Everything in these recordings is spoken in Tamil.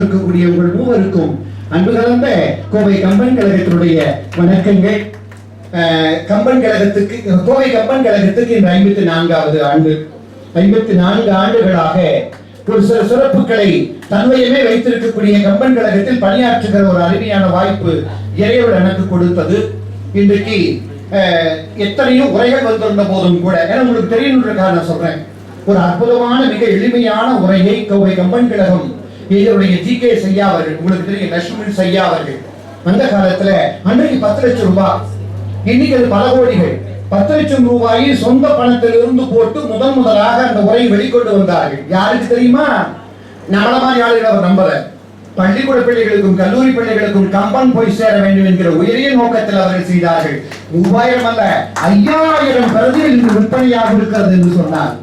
இருக்கக்கூடிய உங்கள் மூவருக்கும் அன்பு கலந்த கோவை கம்பன் கழகத்தினுடைய வணக்கங்கள். கம்பன் கழகத்துக்கு கோவை கம்பன் கழகத்துக்கு இந்த ஐம்பத்தி நான்காவது ஆண்டு. ஐம்பத்தி நான்கு ஆண்டுகளாக ஒரு சில சிறப்புகளை தன்மையுமே வைத்திருக்கக்கூடிய கம்பன் கழகத்தில் பணியாற்றுகிற ஒரு அருமையான வாய்ப்பு இறைவன் எனக்கு கொடுத்தது. இன்றைக்கு அஹ், எத்தனையோ உரைகள் வந்திருந்த போதும் கூட ஏன்னா உங்களுக்கு தெரியணுன்றக்காக நான் சொல்றேன். ஒரு அற்புதமான மிக எளிமையான உரையை கோவை கம்பன் கழகம் இதனுடைய ஜி கே செய்யா அவர்கள் உங்களுக்கு தெரியும் லட்சுமண் செய்யா அவர்கள் அந்த காலத்துல அன்றைக்கு பத்து லட்சம் ரூபாய். இன்னைக்கு அது பல கோடிகள். பத்து லட்சம் ரூபாயை சொந்த பணத்திலிருந்து போட்டு முதன் முதலாக அந்த உரையை வெளிக்கொண்டு வந்தார்கள். யாருக்கு தெரியுமா? நம்மள மாதிரி ஆளுகள் அவர் நம்பல. பள்ளிக்கூட பிள்ளைகளுக்கும் கல்லூரி பிள்ளைகளுக்கும் கம்பன் போய் சேர வேண்டும் என்கிற உயரிய நோக்கத்தில் அவர்கள் செய்தார்கள். மூவாயிரம் அல்ல ஐயாயிரம் பிரதிகள் இன்று விற்பனையாக இருக்கிறது என்று சொன்னார்.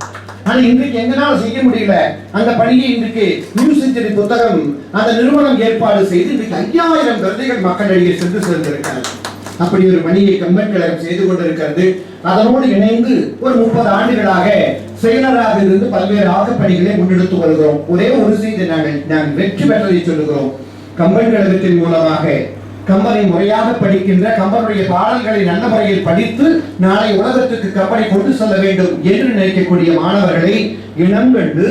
ஆனா இன்றைக்கு எங்கனால செய்ய முடியல. அந்த பணியை இன்றைக்கு நியூ செஞ்சுரி புத்தகம் அந்த நிறுவனம் ஏற்பாடு செய்து இன்றைக்கு ஐயாயிரம் மக்கள் மக்களிடையே சென்று சேர்ந்திருக்கிறது. அப்படி ஒரு பணியை கம்பன் கழகம் செய்து கொண்டிருக்கிறது. அதனோடு இணைந்து ஒரு முப்பது ஆண்டுகளாக செயலராக இருந்து பல்வேறு ஆக்கப்பணிகளை முன்னெடுத்து வருகிறோம். ஒரே ஒரு செய்தி நாங்கள் நாங்கள் வெற்றி பெற்றதை சொல்லுகிறோம். கம்பன் கழகத்தின் மூலமாக கம்பனை முறையாக படிக்கின்ற கம்பனுடைய பாடல்களை நல்ல முறையில் படித்து நாளை உலகத்துக்கு கம்பனை கொண்டு செல்ல வேண்டும் என்று நினைக்கக்கூடிய மாணவர்களை இனம் கண்டு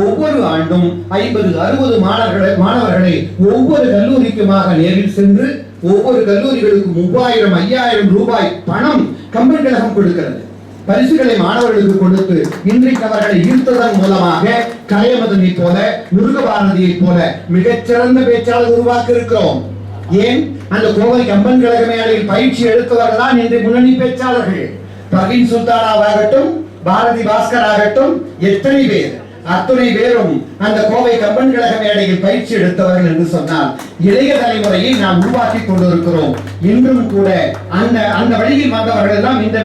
ஒவ்வொரு ஆண்டும் ஐம்பது அறுபது மாணவர்களை மாணவர்களை ஒவ்வொரு கல்லூரிக்குமாக நேரில் சென்று ஒவ்வொரு கல்லூரிகளுக்கும் மூவாயிரம் ஐயாயிரம் ரூபாய் பணம் கம்பன் கழகம் கொடுக்கிறது. பரிசுகளை மாணவர்களுக்கு கொடுத்து இன்றைக்கு அவர்களை ஈர்த்ததன் மூலமாக கலையமதனை போல முருகபாரதியை போல மிகச்சிறந்த பேச்சாளர் உருவாக்கி இருக்கிறோம் ஏன்? அந்த கோவை கம்பன் கழக மேடையில் பயிற்சி எடுத்தவர்கள் தான் இன்று முன்னணி பேச்சாளர்கள். பிரவீன் சுல்தானாவாகட்டும் பாரதி பாஸ்கர் ஆகட்டும் எத்தனை பேர்? அத்துணை பேரும் அந்த கோவை கம்பன் கழக மேடையில் பயிற்சி எடுத்தவர்கள் என்று சொன்னால் இளைய தலைமுறையை நாம் உருவாக்கி கொண்டிருக்கிறோம். இன்றும் கூட அந்த அந்த வழியில் வந்தவர்கள் எல்லாம் இந்த